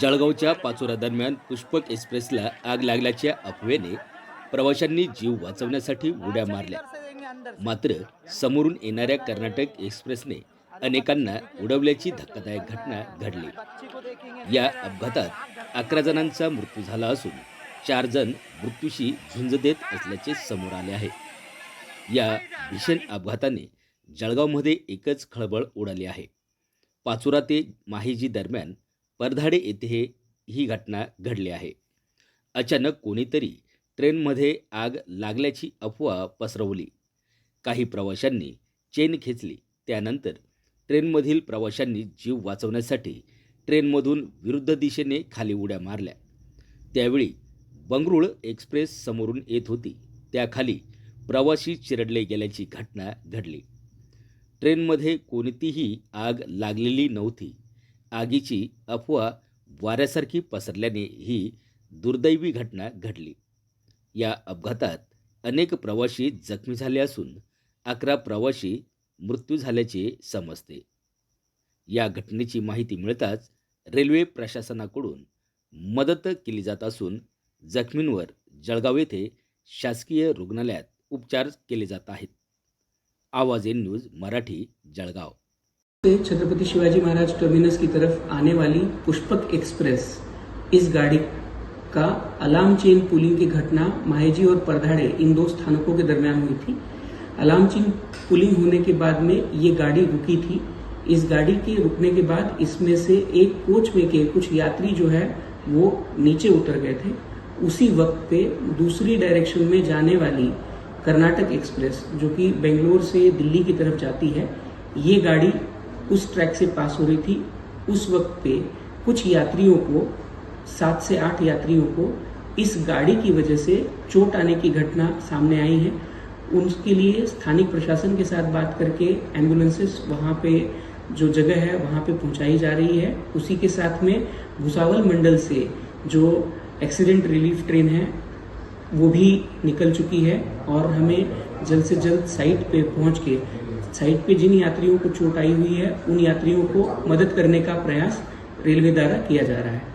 जळगावच्या पाचोरा दरम्यान पुष्पक एक्सप्रेसला आग लागल्याच्या अफवेने प्रवाशांनी जीव वाचवण्यासाठी उड्या मारल्या. मात्र समोरून येणाऱ्या कर्नाटक एक्सप्रेसने अनेकांना उडवल्याची धक्कादायक घटना घडली. या अपघातात अकरा जणांचा मृत्यू झाला असून चार जण मृत्यूशी झुंज देत असल्याचे समोर आले आहे. या भीषण अपघाताने जळगावमध्ये एकच खळबळ उडाली आहे. पाचोरा ते माहिजी दरम्यान परधाडे येथे ही घटना घडली आहे. अचानक कोणीतरी ट्रेनमध्ये आग लागल्याची अफवा पसरवली. काही प्रवाशांनी चेन खेचली त्यानंतर ट्रेनमधील प्रवाशांनी जीव वाचवण्यासाठी ट्रेनमधून विरुद्ध दिशेने खाली उड्या मारल्या. त्यावेळी बंगरुळ एक्सप्रेस समोरून येत होती. त्याखाली प्रवासी चिरडले गेल्याची घटना घडली. ट्रेनमध्ये कोणतीही आग लागलेली नव्हती. आगीची अफवा वाऱ्यासारखी पसरल्याने ही दुर्दैवी घटना घडली. या अपघातात अनेक प्रवासी जखमी झाले असून अकरा प्रवासी मृत्यू झाल्याचे समजते. या घटनेची माहिती मिळताच रेल्वे प्रशासनाकडून मदत केली जात असून जखमींवर जळगाव येथे शासकीय रुग्णालयात उपचार केले जात आहेत. Awaaz in news Marathi Jalgaon. Say Chhatrapati Shivaji Maharaj terminus की तरफ़ आने वाली पुष्पक एक्सप्रेस, इस गाड़ी का अलार्म चेन पुलिंग की घटना माहेजी और परधाड़े इन दो स्थानकों के दरमियान हुई थी। अलार्म चेन पुलिंग होने के बाद में ये गाड़ी रुकी थी। इस गाड़ी के रुकने के बाद इसमें से एक कोच में के कुछ यात्री जो है, वो नीचे उतर गए थे। उसी वक्त पे दूसरी डायरेक्शन में जाने वाली कर्नाटक एक्सप्रेस, जो कि बेंगलोर से दिल्ली की तरफ़ जाती है, ये गाड़ी उस ट्रैक से पास हो रही थी। उस वक्त पे कुछ यात्रियों को, सात से आठ यात्रियों को इस गाड़ी की वजह से चोट आने की घटना सामने आई है। उनके लिए स्थानिक प्रशासन के साथ बात करके एम्बुलेंसेस वहाँ पे, जो जगह है, वहाँ पे पहुँचाई जा रही है। उसी के साथ में भुसावल मंडल से जो एक्सीडेंट रिलीफ ट्रेन है, वो भी निकल चुकी है और हमें जल्द से जल्द साइट पे पहुँच के साइट पे जिन यात्रियों को चोट आई हुई है उन यात्रियों को मदद करने का प्रयास रेलवे द्वारा किया जा रहा है।